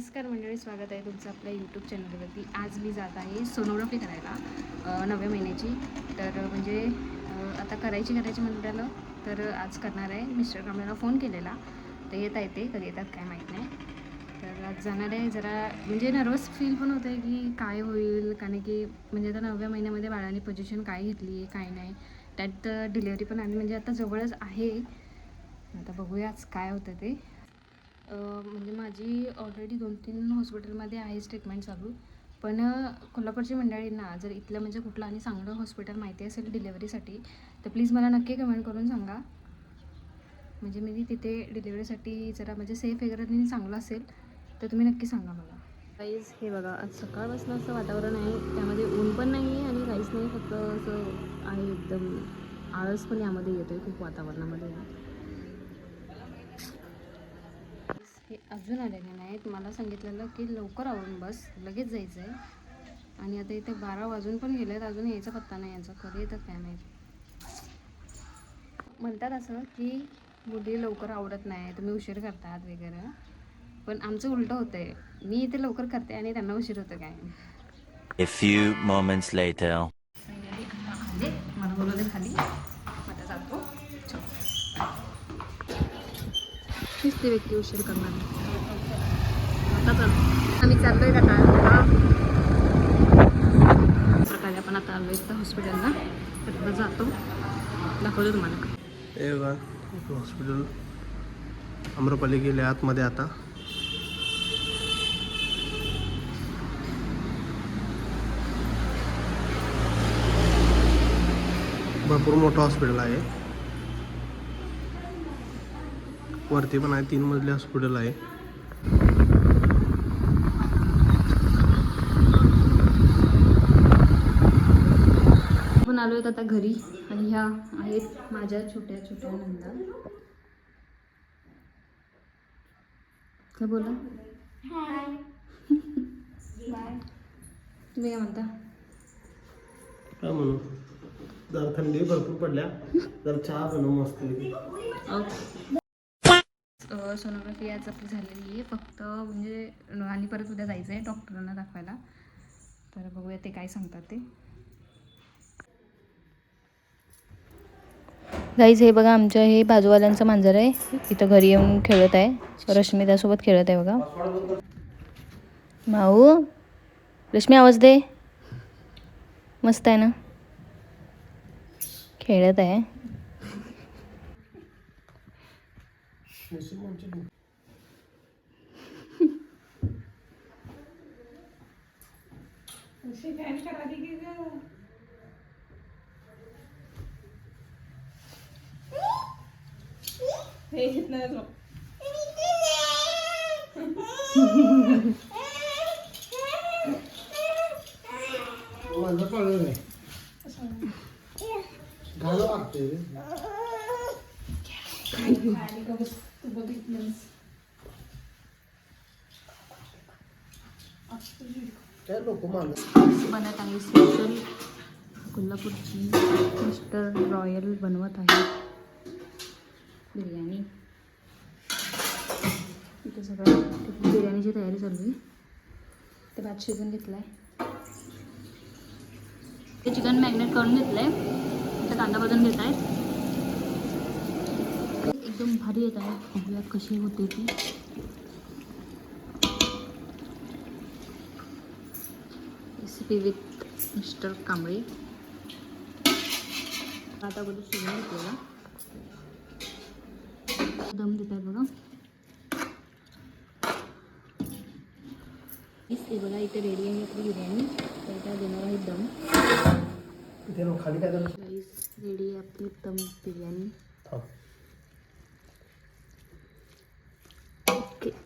नमस्कार मंडळी स्वागत आहे तुमचं आपल्या यूट्यूब चॅनलवरती आज मी जात आहे सोनोग्राफी करायला नव्या नवव्या महिन्याची. तर म्हणजे आता करायची करायची म्हटलं तर आज करणार आहे मिस्टर कांबळेला फोन केलेला. तर येत आहे ते कधी येतात काय माहीत नाही. तर आज जाणार आहे जरा म्हणजे नर्वस फील पण होतं आहे की काय होईल कारण की म्हणजे आता नवव्या महिन्यामध्ये बाळाने पोझिशन काय घेतली आहे काय नाही. त्यात डिलेवरी पण आली म्हणजे आता जवळच आहे. आता बघूया आज काय होतं ते. म्हणजे माझी ऑलरेडी दोन तीन हॉस्पिटलमध्ये आहेच ट्रीटमेंट चालू. पण कोल्हापूरची मंडळींना जर इथलं म्हणजे कुठलं आणि चांगलं हॉस्पिटल माहिती असेल डिलेवरीसाठी तर प्लीज मला नक्की कमेंट करून सांगा. म्हणजे मी तिथे डिलेवरीसाठी जरा म्हणजे सेफ वगैरे आणि चांगलं असेल तर तुम्ही नक्की सांगा मला. काहीच हे बघा आज सकाळपासून असं वातावरण आहे त्यामध्ये ऊन पण नाही आहे आणि काहीच नाही फक्त असं आहे एकदम आळस पण यामध्ये येतो आहे खूप वातावरणामध्ये. हे अजून आलेले नाहीत. मला सांगितलेलं की लवकर आवरून बस. लगेच जायचं आहे आणि आता इथे बारा वाजून पण गेले आहेत अजून यायचा पत्ता नाही यायचा कधी येतात काय माहीत. म्हणतात असं की मुली लवकर आवडत नाही तुम्ही उशीर करतात वगैरे. पण आमचं उलटं होतं आहे मी इथे लवकर करते आणि त्यांना उशीर होतं काय? A few moments later. Finally आता आले मला बोलवले खाली आता जातो चल. हीच ती व्यक्ती उशीर करणार. आता आम्ही चाललोय का प्रकारे आपण आता आलो इथं हॉस्पिटलला तर आता जातो. दाखवतो तुम्हाला. हॉस्पिटल अम्रपाली गेले आतमध्ये आता. भरपूर मोठं हॉस्पिटल आहे. वरती पण आहे तीन मजली हॉस्पिटल आहे. आपण आलो आहेत आता घरी आणि ह्या आहेत माझ्या छोट्या छोट्या नंदा. काय बोला तुम्ही काय म्हणता? काय म्हणू? जरा थंडी भरपूर पडल्या. जरा चहा बनव मस्त. सोनोग्राफी आज आपली झालेली आहे. फक्त म्हणजे आणि परत उद्या जायचं आहे डॉक्टरांना दाखवायला. तर बघूया ते काय सांगतात ते. गाईज हे बघा आमच्या हे बाजूवाल्यांचं मांजर आहे. इथं घरी येऊन खेळत आहे. रश्मितासोबत खेळत आहे बघा. भाऊ रश्मी आवाज दे. मस्त आहे ना? खेळत आहे. माझं कळलं नाही घालू वाटते काय लोक माणूस बनत आहे स्पेशल कोल्हापूरची मिस्टर रॉयल बनवत आहे. बिर्याणी. इथे सगळं बिर्याणीची तयारी चालू आहे. ते भात शिजून घेतलं आहे ते चिकन मॅग्नेट करून घेतलं आहे इथं कांदा भाजून घेत आहेत एकदम भारी येत आहे बघूयात कशी होते ती. Recipe with mister Kamble. आता अगोदर शिजून घेतलेला दम देत आहे बघा. हे बघा इथे रेडी आहे आपली बिर्याणी. तर त्या देणार आहे दम. रेडी आहे आपली दम बिर्याणी.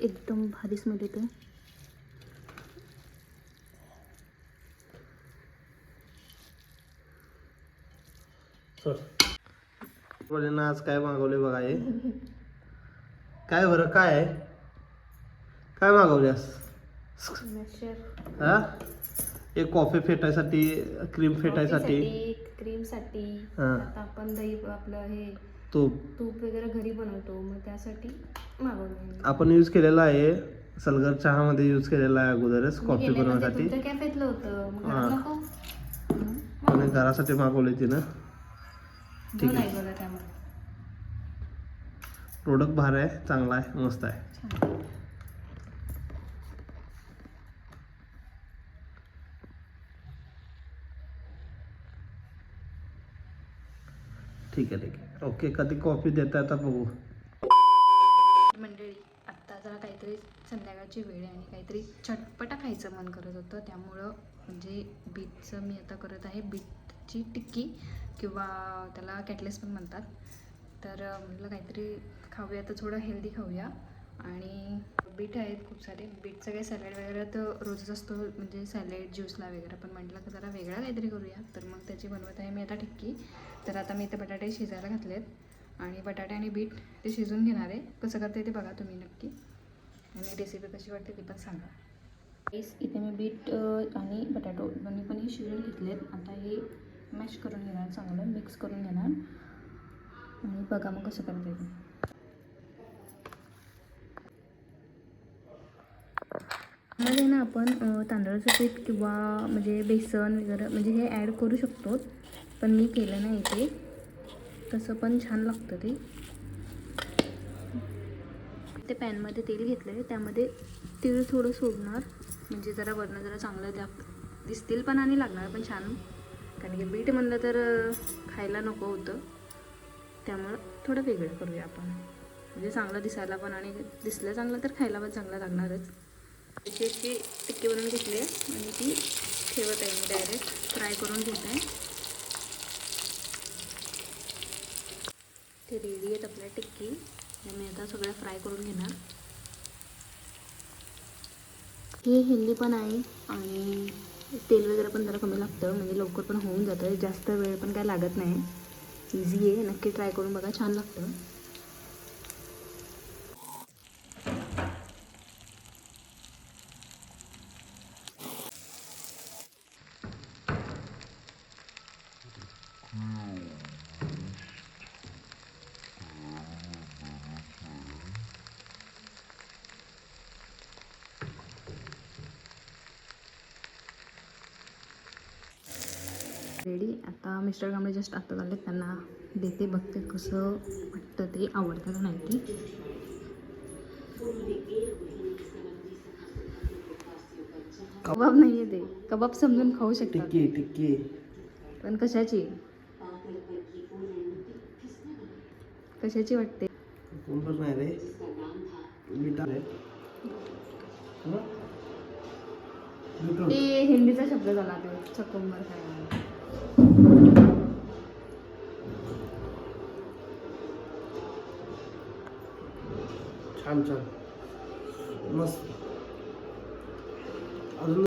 एकदम भारी स्मेल येते आज काय मागवले बघा हे? काय बरं काय आहे? काय मागवल्यास? हा? एक कॉफी फेटायसाठी क्रीम फेटायसाठी. क्रीमसाठी हां. आता आपण दही आपलं हे तो तूप वगैरे घरी बनवतो मग त्यासाठी मागवलं आपण यूज केलेला आहे सलगर चहामध्ये यूज केलेला आहे अगोदरच कॉफी बनवण्यासाठी कॅफेतलं होतं मग हा. नको. घरासाठी मागवले तिनं ठीक दोन आहे. प्रोडक्ट भारी आहे चांगला आहे मस्त आहे. छान. ठीक आहे ठीक आहे. ओके कधी कॉफी देता आता बघू. मंडळी आत्ता जरा काहीतरी संध्याकाळची वेळ आहे आणि काहीतरी चटपटा खायचं मन करत होतं. त्यामुळं म्हणजे बीटचं मी आता करत आहे. बीटची टिक्की किंवा त्याला कॅटलेस पण म्हणतात. तर म्हटलं काहीतरी खाऊया. तर थोडं हेल्दी खाऊया. आणि बीट आहेत खूप सारे. बीट सगळे सॅलड वगैरे तर रोजच असतो म्हणजे सॅलेड ज्यूसला वगैरे. पण म्हटलं की जरा वेगळा काहीतरी करूया. तर मग त्याची बनवत आहे मी आता टिक्की. तर आता मी इथे बटाटे शिजायला घातलेत. आणि बटाटे आणि बीट ते शिजून घेणार आहे. कसं करते ते बघा तुम्ही नक्की. आणि रेसिपी कशी वाटते ती पण सांगा. राईस इथे मी बीट आणि बटाटो दोन्ही पण हे शिजून घेतलेत. आता हे मॅश करून घेणार चांगलं मिक्स करून घेणार. आणि बघा मग कसं करते ते. मध्ये ना आपण तांदळाचं पीठ किंवा म्हणजे बेसन वगैरे म्हणजे हे ॲड करू शकतो. पण मी केलं नाही ते. तसं पण छान लागतं ते. ते पॅनमध्ये तेल घेतलं आहे त्यामध्ये तीळ थोडं सोडणार. म्हणजे जरा वरनं जरा चांगलं द्या दिसतील पण आणि लागणार पण छान. कारण की बीट म्हणलं तर खायला नको होतं. त्यामुळं थोडं वेगळं करूया आपण. म्हणजे चांगलं दिसायला पण आणि दिसलं चांगलं तर खायला पण चांगलं लागणारच. अशी अशी टिक्की बनवून घेतली आहे. आणि ती ठेवत आहे मी डायरेक्ट फ्राय करून घेत आहे. ते रेडी आहेत आपल्या टिक्की. मी आता सगळ्या फ्राय करून घेणार. हे हेल्दी पण आहे आणि तेल वगैरे पण जरा कमी लागतं. म्हणजे लवकर पण होऊन जातं. जास्त वेळ पण काय लागत नाही. इझी आहे. नक्की ट्राय करून बघा. छान लागतं. रेडी आता मिस्टर कांबळे जस्ट आता झाले त्यांना देते बघते कसं वाटतं ते. आवडतं का नाही ते? कबाब नाही आहे ते. कबाब समजून खाऊ टिक्की टिक्की. पण कशाची? कशाची वाटते? नाही रे. हं? ते हिंदीचा शब्द झाला ते. चकोंबर खायला. छान छान मस्त अजून